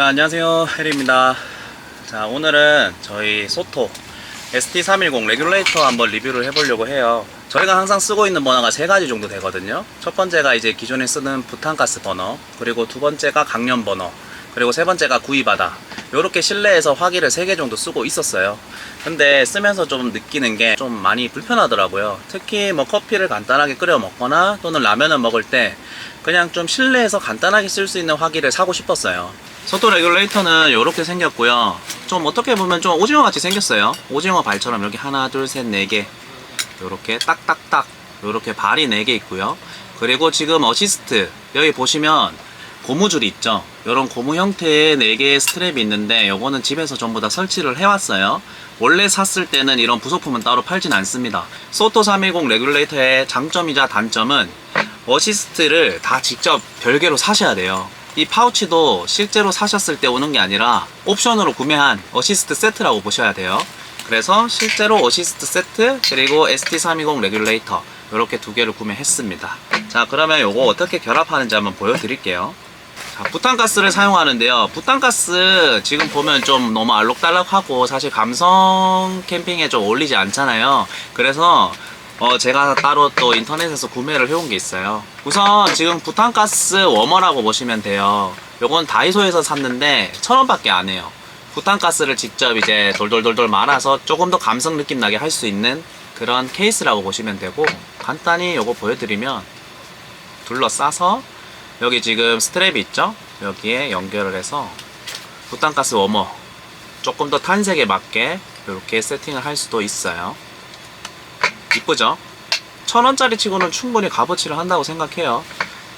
자 안녕하세요. 해리입니다. 자 오늘은 저희 소토 ST310 레귤레이터 한번 리뷰를 해보려고 해요. 저희가 항상 쓰고 있는 버너가 세 가지 정도 되거든요. 첫 번째가 이제 기존에 쓰는 부탄가스 버너 그리고 두 번째가 강연 버너 그리고 세 번째가 구이바다. 이렇게 실내에서 화기를 세 개 정도 쓰고 있었어요. 근데 쓰면서 좀 느끼는 게 좀 많이 불편하더라고요. 특히 뭐 커피를 간단하게 끓여 먹거나 또는 라면을 먹을 때 그냥 좀 실내에서 간단하게 쓸 수 있는 화기를 사고 싶었어요 소토 레귤레이터는 이렇게 생겼고요. 좀 어떻게 보면 좀 오징어 같이 생겼어요. 오징어 발처럼 이렇게 하나 둘 셋 네 개. 이렇게 딱딱딱 이렇게 발이 4개 있고요. 그리고 지금 어시스트 여기 보시면 고무줄이 있죠? 이런 고무 형태의 4개의 스트랩이 있는데 요거는 집에서 전부 다 설치를 해왔어요. 원래 샀을 때는 이런 부속품은 따로 팔진 않습니다. 소토 310 레귤레이터의 장점이자 단점은 어시스트를 다 직접 별개로 사셔야 돼요 이 파우치도 실제로 사셨을 때 오는 게 아니라 옵션으로 구매한 어시스트 세트라고 보셔야 돼요 그래서 실제로 어시스트 세트 그리고 ST320 레귤레이터 이렇게 두 개를 구매했습니다 자 그러면 요거 어떻게 결합하는지 한번 보여드릴게요 자, 부탄가스를 사용하는데요. 부탄가스 지금 보면 좀 너무 알록달록하고 사실 감성 캠핑에 좀 어울리지 않잖아요. 그래서 어, 제가 따로 또 인터넷에서 구매를 해온 게 있어요. 우선 지금 부탄가스 워머라고 보시면 돼요. 요건 다이소에서 샀는데 천 원밖에 안 해요. 부탄가스를 직접 이제 돌돌돌돌 말아서 조금 더 감성 느낌 나게 할 수 있는 그런 케이스라고 보시면 되고 간단히 요거 보여드리면 둘러싸서 여기 지금 스트랩이 있죠? 여기에 연결을 해서 부탄가스 워머 조금 더 탄색에 맞게 이렇게 세팅을 할 수도 있어요. 이쁘죠? 천 원짜리 치고는 충분히 값어치를 한다고 생각해요.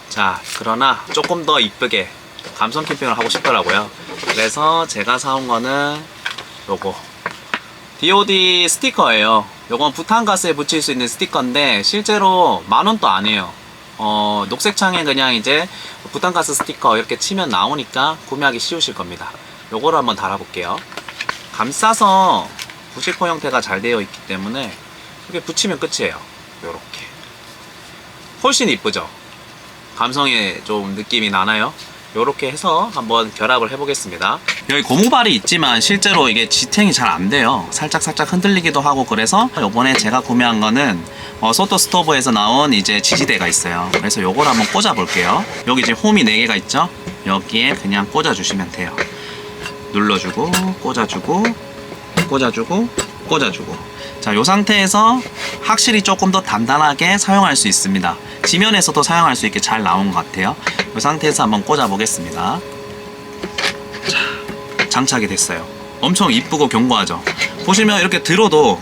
자, 그러나 조금 더 이쁘게 감성 캠핑을 하고 싶더라고요. 그래서 제가 사온 거는 요거 DOD 스티커예요. 요건 부탄가스에 붙일 수 있는 스티커인데 실제로 만 원도 안 해요. 어, 녹색 창에 그냥 이제 부탄가스 스티커 이렇게 치면 나오니까 구매하기 쉬우실 겁니다. 요거를 한번 달아볼게요. 감싸서 부실포 형태가 잘 되어 있기 때문에 이렇게 붙이면 끝이에요. 요렇게. 훨씬 이쁘죠? 감성에 좀 느낌이 나나요? 요렇게 해서 한번 결합을 해보겠습니다. 여기 고무발이 있지만 실제로 이게 지탱이 잘 안 돼요. 살짝 살짝 흔들리기도 하고 그래서 요번에 제가 구매한 거는 어, 소토 스토브에서 나온 이제 지지대가 있어요. 그래서 요걸 한번 꽂아 볼게요. 여기 이제 홈이 4개가 있죠? 여기에 그냥 꽂아 주시면 돼요. 눌러주고 꽂아주고 꽂아주고 꽂아주고 자, 요 상태에서 확실히 조금 더 단단하게 사용할 수 있습니다. 지면에서도 사용할 수 있게 잘 나온 것 같아요. 이 상태에서 한번 꽂아 보겠습니다. 자, 장착이 됐어요. 엄청 이쁘고 견고하죠. 보시면 이렇게 들어도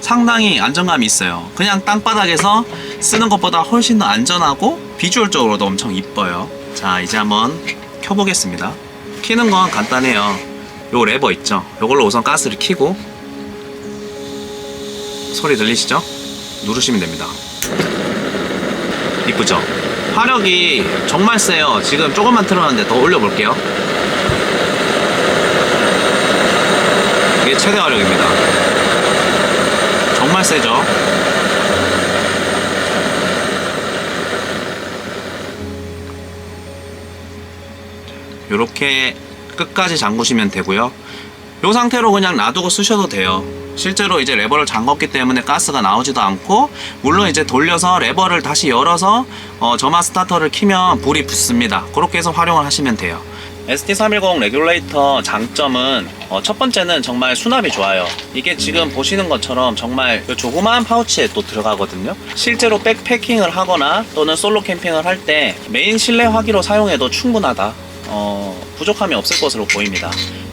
상당히 안정감이 있어요. 그냥 땅바닥에서 쓰는 것보다 훨씬 더 안전하고 비주얼적으로도 엄청 이뻐요. 자, 이제 한번 켜보겠습니다. 키는 건 간단해요. 요 레버 있죠? 요걸로 우선 가스를 켜고 소리 들리시죠? 누르시면 됩니다. 이쁘죠? 화력이 정말 세요. 지금 조금만 틀어놨는데 더 올려볼게요. 이게 최대 화력입니다. 정말 세죠? 이렇게 끝까지 잠그시면 되고요. 이 상태로 그냥 놔두고 쓰셔도 돼요. 실제로 이제 레버를 잠궜기 때문에 가스가 나오지도 않고 물론 이제 돌려서 레버를 다시 열어서 어, 점화 스타터를 키면 불이 붙습니다. 그렇게 해서 활용을 하시면 돼요. ST310 레귤레이터 장점은 어, 첫 번째는 정말 수납이 좋아요. 이게 지금 보시는 것처럼 정말 그 조그마한 파우치에 또 들어가거든요. 실제로 백패킹을 하거나 또는 솔로 캠핑을 할 때 메인 실내 화기로 사용해도 충분하다. 어, 부족함이 없을 것으로 보입니다.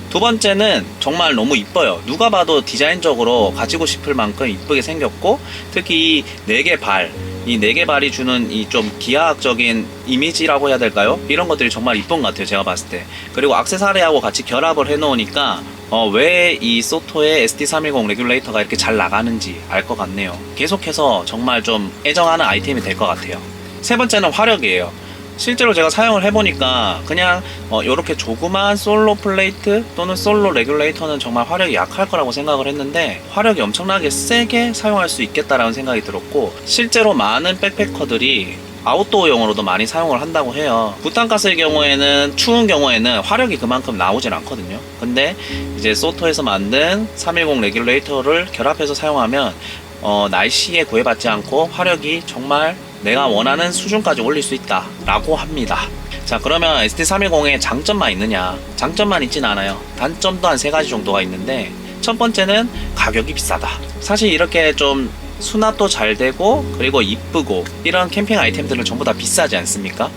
두 번째는 정말 너무 이뻐요. 누가 봐도 디자인적으로 가지고 싶을 만큼 이쁘게 생겼고 특히 이네개 발, 이 네 개 발이 주는 이 좀 기하학적인 이미지라고 해야 될까요? 이런 것들이 정말 이쁜 것 같아요. 제가 봤을 때. 그리고 악세사리하고 같이 결합을 해놓으니까 어, 왜 이 소토의 ST310 레귤레이터가 이렇게 잘 나가는지 알 것 같네요. 계속해서 정말 좀 애정하는 아이템이 될 것 같아요. 세 번째는 화력이에요. 실제로 제가 사용을 해보니까 그냥 어, 이렇게 조그만 솔로 플레이트 또는 솔로 레귤레이터는 정말 화력이 약할 거라고 생각을 했는데 화력이 엄청나게 세게 사용할 수 있겠다라는 생각이 들었고 실제로 많은 백패커들이 아웃도어용으로도 많이 사용을 한다고 해요. 부탄가스의 경우에는 추운 경우에는 화력이 그만큼 나오진 않거든요. 근데 이제 소토에서 만든 310 레귤레이터를 결합해서 사용하면 어, 날씨에 구애받지 않고 화력이 정말 내가 원하는 수준까지 올릴 수 있다라고 합니다. 자 그러면 ST310의 장점만 있느냐? 장점만 있진 않아요. 단점도 한 세 가지 정도가 있는데 첫 번째는 가격이 비싸다. 사실 이렇게 좀 수납도 잘 되고 그리고 이쁘고 이런 캠핑 아이템들은 전부 다 비싸지 않습니까?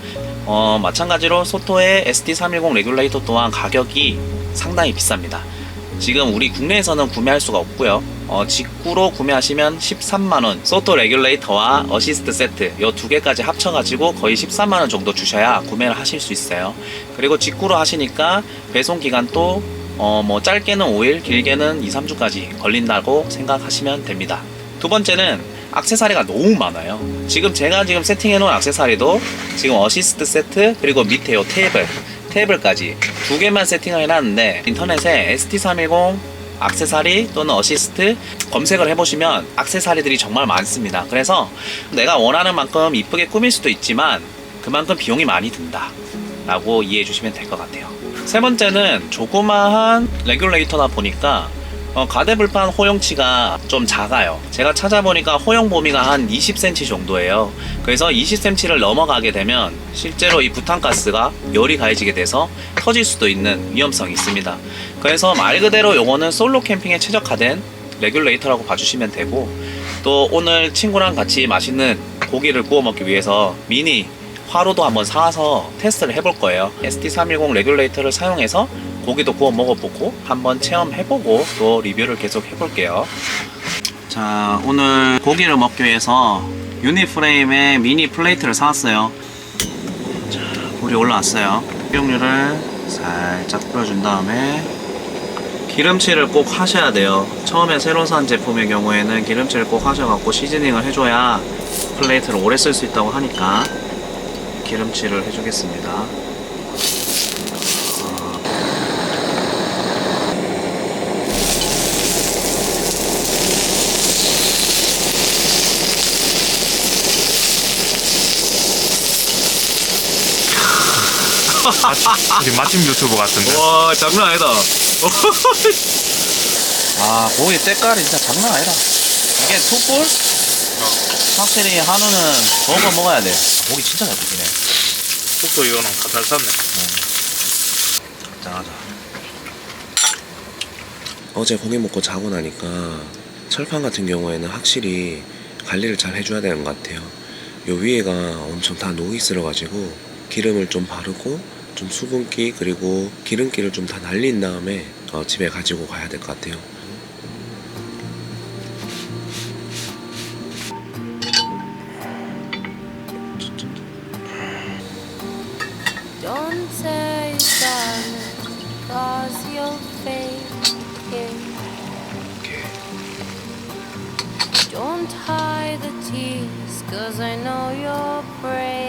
어, 마찬가지로 소토의 ST310 레귤레이터 또한 가격이 상당히 비쌉니다. 지금 우리 국내에서는 구매할 수가 없고요. 어, 직구로 구매하시면 13만원, 소토 레귤레이터와 어시스트 세트 이 두 개까지 합쳐가지고 거의 13만원 정도 주셔야 구매를 하실 수 있어요. 그리고 직구로 하시니까 배송 기간도 어, 뭐 짧게는 5일, 길게는 2, 3주까지 걸린다고 생각하시면 됩니다. 두 번째는 악세사리가 너무 많아요. 지금 제가 지금 세팅해 놓은 악세사리도 지금 어시스트 세트 그리고 밑에 요 테이블 테이블까지 두 개만 세팅을 해놨는데 인터넷에 ST310 악세사리 또는 어시스트 검색을 해보시면 악세사리들이 정말 많습니다. 그래서 내가 원하는 만큼 이쁘게 꾸밀 수도 있지만 그만큼 비용이 많이 든다. 라고 이해해 주시면 될 것 같아요. 세 번째는 조그마한 레귤레이터다 보니까 어, 가대불판 호용치가 좀 작아요. 제가 찾아보니까 호용 범위가 한 20cm 정도예요. 그래서 20cm를 넘어가게 되면 실제로 이 부탄가스가 열이 가해지게 돼서 터질 수도 있는 위험성이 있습니다. 그래서 말 그대로 요거는 솔로 캠핑에 최적화된 레귤레이터라고 봐주시면 되고 또 오늘 친구랑 같이 맛있는 고기를 구워 먹기 위해서 미니 화로도 한번 사와서 테스트를 해볼 거예요. ST310 레귤레이터를 사용해서 고기도 구워 먹어보고 한번 체험해보고 또 리뷰를 계속 해볼게요. 자, 오늘 고기를 먹기 위해서 유니프레임의 미니 플레이트를 사왔어요. 자, 불이 올라왔어요. 식용유를 살짝 뿌려준 다음에 기름칠을 꼭 하셔야 돼요. 처음에 새로 산 제품의 경우에는 기름칠을 꼭 하셔갖고 시즈닝을 해줘야 플레이트를 오래 쓸 수 있다고 하니까 기름칠을 해주겠습니다. 우리 맛집 유튜버 같은데. 와 장난 아니다. 아 고기 때깔이 진짜 장난 아니다. 이게 툭불? 확실히 한우는 좋은 거 먹어야 돼. 고기 진짜 잘 굽히네. 속도 이거는 잘 쌌네. 짱하다. 어제 고기 먹고 자고 나니까 철판 같은 경우에는 확실히 관리를 잘 해줘야 되는 것 같아요. 요 위에가 엄청 다 녹이 쓸어가지고 기름을 좀 바르고 좀 수분기 그리고 기름기를 좀 다 날린 다음에 어, 집에 가지고 가야 될 것 같아요. Don't hide the tears, cause I know you're brave.